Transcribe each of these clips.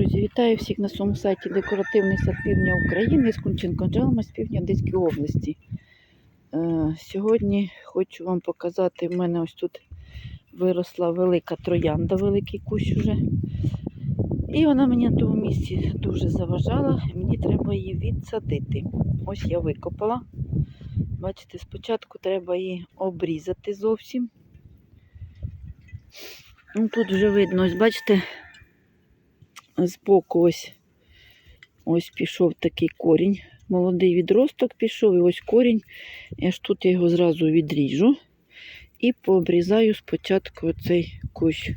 Друзі, вітаю всіх на своєму сайті Декоративний сад Півдня України з Кунченко Джалма з півдня Одеської області. Е, сьогодні хочу вам показати, в мене ось тут виросла велика троянда, великий кущ уже. І вона мені на тому місці дуже заважала, мені треба її відсадити. Ось я викопала. Бачите, спочатку треба її обрізати зовсім. Ну, тут вже видно, ось бачите, збоку ось, ось пішов такий корінь. Молодий відросток пішов, і ось корінь. І аж тут я його зразу відріжу і пообрізаю спочатку оцей кущ.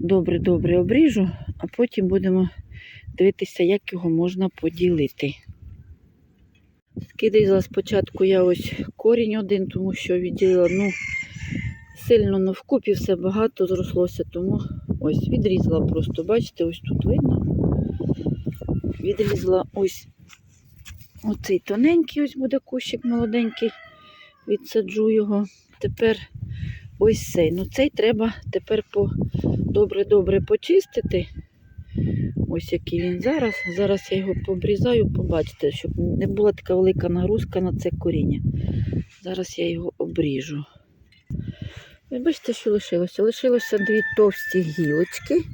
Добре-добре обріжу, а потім будемо дивитися, як його можна поділити. Скидала спочатку я ось корінь один, тому що відділила, ну, сильно ну, вкупі все багато зрослося, тому ось відрізала просто, бачите, ось тут видно. Відрізала ось оцей тоненький, ось буде кущик молоденький, відсаджу його. Тепер ось цей. Ну цей треба тепер по добре-добре почистити. Ось який він зараз. Зараз я його пообрізаю, побачите, щоб не була така велика нагрузка на це коріння. Зараз я його обріжу. Ви бачите, що лишилося? Лишилося дві товсті гілочки.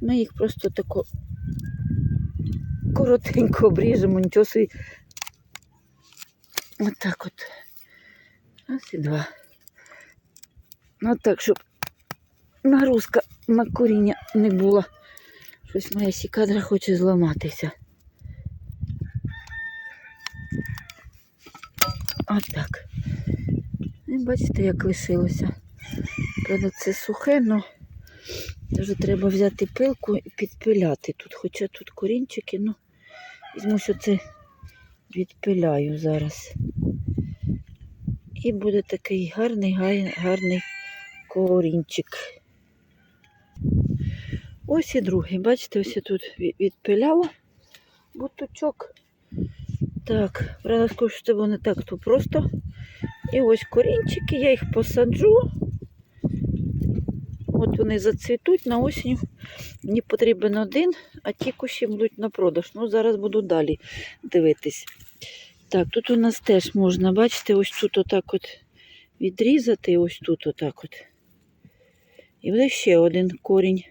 Ми їх просто тако коротенько обріжемо, нічого собі. Отак от. Ось і два. Ну так, щоб нагрузка на коріння не була. Щось моя сікадра хоче зламатися. Отак. І бачите, як лишилося. Правда, це сухе, але вже треба взяти пилку і підпиляти тут. Хоча тут корінчики, ну, візьму, що це відпиляю зараз. І буде такий гарний, гарний корінчик. Ось і другий. Бачите, ось я тут відпиляла буточок. Так, правда, скажу, що це не так, то просто. І ось корінчики, я їх посаджу. От вони зацвітуть на осінь. Мені потрібен один, а ті кущі будуть на продаж. Ну, зараз буду далі дивитись. Так, тут у нас теж можна, бачите, ось тут отак от відрізати, ось тут отак от. І буде ще один корінь.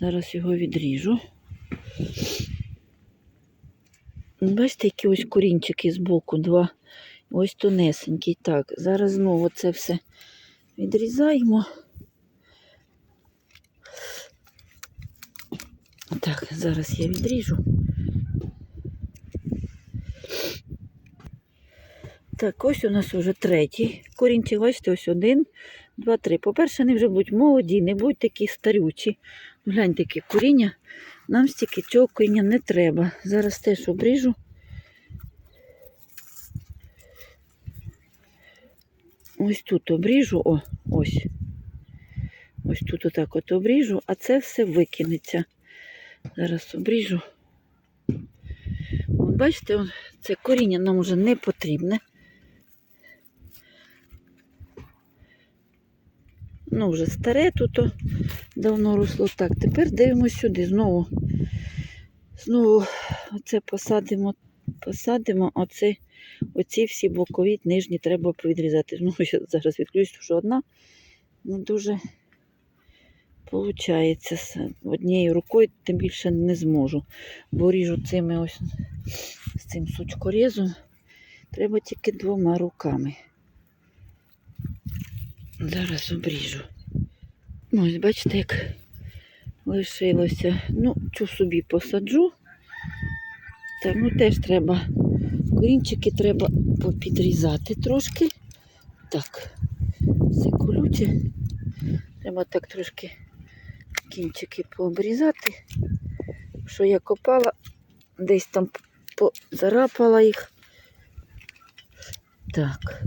Зараз його відріжу. Бачите, які ось корінчики з боку, два. Ось тонесенький. Так, зараз знову це все відрізаємо. Так, зараз я відріжу. Так, ось у нас вже третій корінчик. Бачите, ось один, два, три. По-перше, вони вже будуть молоді, не будуть такі старючі. Гляньте, які коріння. Нам стільки цього коріння не треба. Зараз теж обріжу. Ось тут обріжу, о, ось. Ось тут отак от обріжу, а це все викинеться. Зараз обріжу. От бачите, це коріння нам вже не потрібне. Ну, вже старе тут давно росло. Так, тепер дивимося сюди. Знову, знову оце посадимо, посадимо, оце, оці всі бокові нижні треба повідрізати. Ну, я зараз відключу, що одна не дуже виходить однією рукою, тим більше не зможу. Бо ріжу цими ось з цим сучкорізом. Треба тільки двома руками. Зараз обріжу. Ну, ось бачите, як лишилося. Ну, цю собі посаджу. Так, ну теж треба. Корінчики треба попідрізати трошки. Так, все колюче. Треба так трошки кінчики пообрізати. Що я копала, десь там позарапала їх. Так.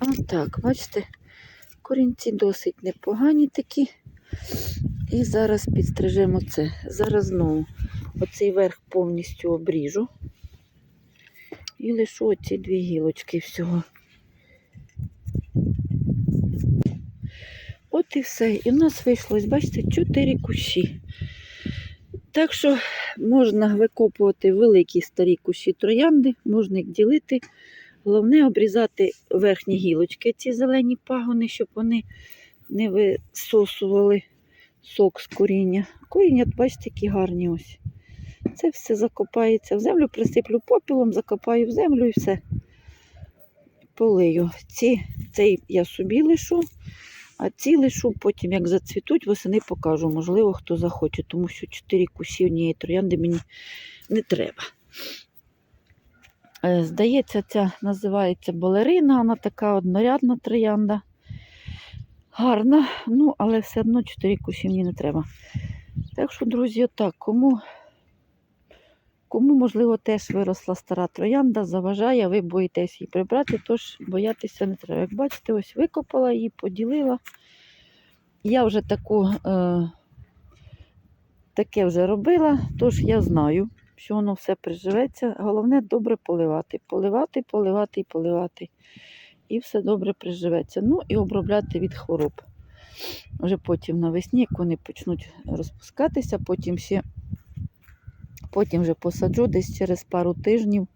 Отак, бачите, корінці досить непогані такі. І зараз підстрижемо це. Зараз знову оцей верх повністю обріжу. І лишу оці дві гілочки всього. От і все. І в нас вийшло, бачите, чотири кущі. Так що можна викопувати великі старі кущі троянди, можна їх ділити. Головне обрізати верхні гілочки, ці зелені пагони, щоб вони не висосували сок з коріння. Коріння, бачите, які гарні ось. Це все закопається в землю, присиплю попілом, закопаю в землю і все. Полию. Ці, цей я собі лишу, а ці лишу потім, як зацвітуть, восени покажу. Можливо, хто захоче, тому що чотири кусі однієї троянди мені не треба. Е, Здається, ця називається балерина, вона така однорядна троянда. Гарна, ну, але все одно чотири кусі мені не треба. Так що, друзі, отак, кому, кому, можливо, теж виросла стара троянда, заважає, ви боїтесь її прибрати, тож боятися не треба. Як бачите, ось викопала її, поділила. Я вже таку, е, таке вже робила, тож я знаю, що воно все приживеться. Головне добре поливати. Поливати, поливати і поливати. І все добре приживеться. Ну і обробляти від хвороб. Вже потім навесні, як вони почнуть розпускатися, потім ще потім вже посаджу десь через пару тижнів,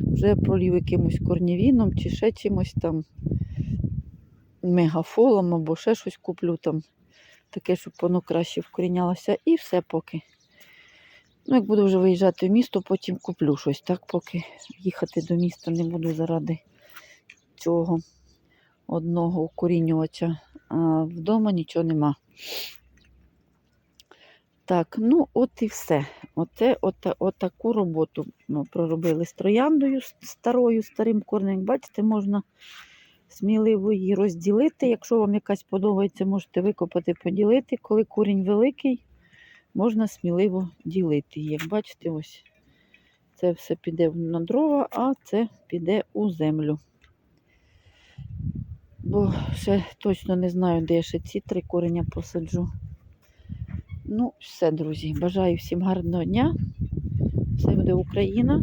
вже пролів якимось корнівіном чи ще чимось там мегафолом або ще щось куплю там, таке, щоб воно краще вкорінялося. І все поки. Ну, як буду вже виїжджати в місто, потім куплю щось, так, поки їхати до міста не буду заради цього одного укорінювача. А вдома нічого нема. Так, ну от і все. Оце, от, отаку роботу ми проробили з трояндою старою, старим корнем. Бачите, можна сміливо її розділити. Якщо вам якась подобається, можете викопати, поділити. Коли корінь великий, можна сміливо ділити. Як бачите, ось це все піде на дрова, а це піде у землю. Бо ще точно не знаю, де я ще ці три кореня посаджу. Ну, все, друзі. Бажаю всім гарного дня. Все буде Україна.